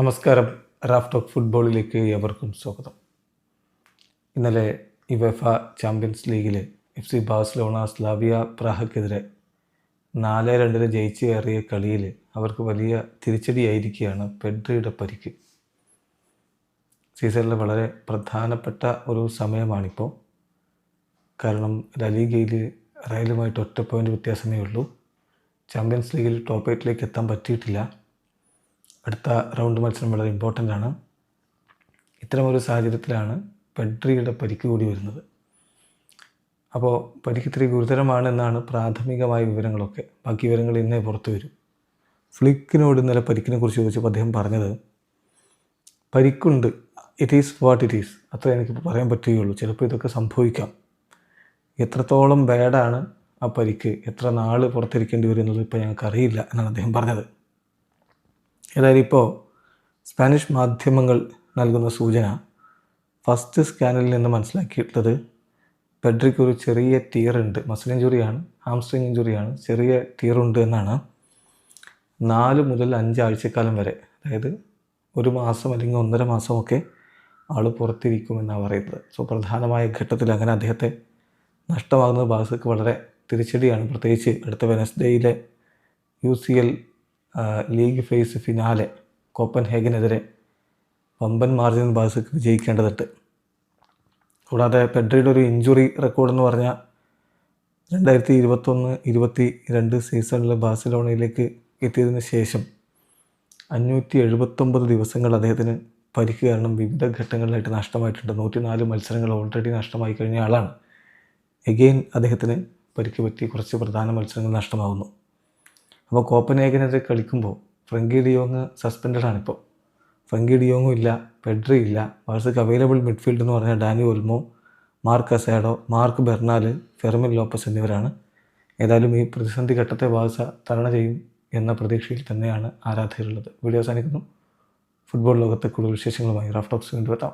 നമസ്കാരം. Raf talk ഫുട്ബോളിലേക്ക് എവർക്കും സ്വാഗതം. ഇന്നലെ ഇവഫ ചാമ്പ്യൻസ് ലീഗിൽ എഫ് സി ബാഴ്സലോണ സ്ലാവിയ പ്രാഹക്കെതിരെ നാല് രണ്ടിന് ജയിച്ചു കയറിയ കളിയിൽ അവർക്ക് വലിയ തിരിച്ചടിയായിരിക്കുകയാണ് പെഡ്രിയുടെ പരിക്ക്. സീസണിലെ വളരെ പ്രധാനപ്പെട്ട ഒരു സമയമാണിപ്പോൾ കാരണം ലലീഗയിൽ റയലുമായിട്ട് ഒറ്റ പോയിന്റ് വ്യത്യാസമേ ഉള്ളൂ. ചാമ്പ്യൻസ് ലീഗിൽ ടോപ്പ് എയ്റ്റിലേക്ക് എത്താൻ പറ്റിയിട്ടില്ല. അടുത്ത റൗണ്ട് മത്സരം വളരെ ഇമ്പോർട്ടന്റ് ആണ്. ഇത്തരമൊരു സാഹചര്യത്തിലാണ് പെഡ്രിയുടെ പരിക്ക് കൂടി വരുന്നത്. അപ്പോൾ പരിക്ക് ഇത്തിരി ഗുരുതരമാണ് എന്നാണ് പ്രാഥമികമായ വിവരങ്ങളൊക്കെ. ബാക്കി വിവരങ്ങൾ ഇന്നേ പുറത്തു വരും. ഫ്ലിക്കിനോട് ഇന്നലെ പരിക്കിനെ കുറിച്ച് ചോദിച്ചപ്പോൾ അദ്ദേഹം പറഞ്ഞത് പരിക്കുണ്ട്. It is what it is അത്ര എനിക്കിപ്പോൾ പറയാൻ പറ്റുകയുള്ളൂ ചിലപ്പോൾ ഇതൊക്കെ സംഭവിക്കാം. എത്രത്തോളം ബാഡാണ് ആ പരിക്ക്? എത്ര നാൾ പുറത്തിരിക്കേണ്ടി വരുന്നത് ഇപ്പോൾ ഞങ്ങൾക്കറിയില്ല എന്നാണ് അദ്ദേഹം പറഞ്ഞത്. ഏതായാലും ഇപ്പോൾ സ്പാനിഷ് മാധ്യമങ്ങൾ നൽകുന്ന സൂചന ഫസ്റ്റ് സ്കാനിൽ നിന്ന് മനസ്സിലാക്കിയിട്ടുള്ളത് പെഡ്രിക്ക് ഒരു ചെറിയ ടീർ ഉണ്ട്. മസിൽ ഇഞ്ചുറിയാണ് ഹാംസ്ട്രിങ് ഇഞ്ചുറിയാണ് ചെറിയ ടീർ ഉണ്ട് എന്നാണ് നാല് മുതൽ അഞ്ച് അഞ്ചാഴ്ചക്കാലം വരെ അതായത് ഒരു മാസം അല്ലെങ്കിൽ ഒന്നര മാസമൊക്കെ ആൾ പുറത്തിരിക്കുമെന്നാണ് പറയുന്നത്. സോ പ്രധാനമായ ഘട്ടത്തിൽ അങ്ങനെ അദ്ദേഹത്തെ നഷ്ടമാകുന്നത് ബാസക്ക് വളരെ തിരിച്ചടിയാണ്. പ്രത്യേകിച്ച് അടുത്ത വെനസ്ഡേയിലെ U C L league phase finale കോപ്പൻ ഹേഗനെതിരെ വമ്പൻ മാർജിൻ ബാസക്ക് വിജയിക്കേണ്ടതുണ്ട്. കൂടാതെ പെഡ്രിയുടെ ഒരു ഇഞ്ചുറി റെക്കോർഡ് എന്ന് പറഞ്ഞാൽ രണ്ടായിരത്തി ഇരുപത്തൊന്ന് ഇരുപത്തി രണ്ട് സീസണിൽ ബാഴ്സലോണയിലേക്ക് എത്തിയതിന് ശേഷം അഞ്ഞൂറ്റി എഴുപത്തൊമ്പത് ദിവസങ്ങൾ അദ്ദേഹത്തിന് പരിക്ക് കാരണം വിവിധ ഘട്ടങ്ങളിലായിട്ട് നഷ്ടമായിട്ടുണ്ട്. നൂറ്റിനാല് മത്സരങ്ങൾ ഓൾറെഡി നഷ്ടമായി കഴിഞ്ഞ ആളാണ്. എഗെയിൻ അദ്ദേഹത്തിന് പരിക്ക് പറ്റി കുറച്ച് പ്രധാന മത്സരങ്ങൾ നഷ്ടമാകുന്നു അപ്പോൾ കോപ്പനേഗനെതിരെ കളിക്കുമ്പോൾ ഫ്രങ്കി ഡിയോങ് സസ്പെൻഡഡ് ആണിപ്പോൾ ഫ്രങ്കി ഡിയോങ്ങും ഇല്ല പെഡ്രി ഇല്ല വാഴ്സക്ക് അവൈലബിൾ മിഡ്ഫീൽഡ് എന്ന് പറഞ്ഞാൽ Dani Olmo Marc Casado Marc Bernal Fermin Lopez എന്നിവരാണ്. ഏതായാലും ഈ പ്രതിസന്ധി ഘട്ടത്തെ വാഴ്സ തരണ ചെയ്യും എന്ന പ്രതീക്ഷയിൽ തന്നെയാണ് ആരാധകരുള്ളത്. വീഡിയോ അവസാനിക്കുന്നു. ഫുട്ബോൾ ലോകത്തെ കൂടുതൽ വിശേഷങ്ങളുമായി റാഫ് ടോക്സ് വീണ്ടും എത്താം.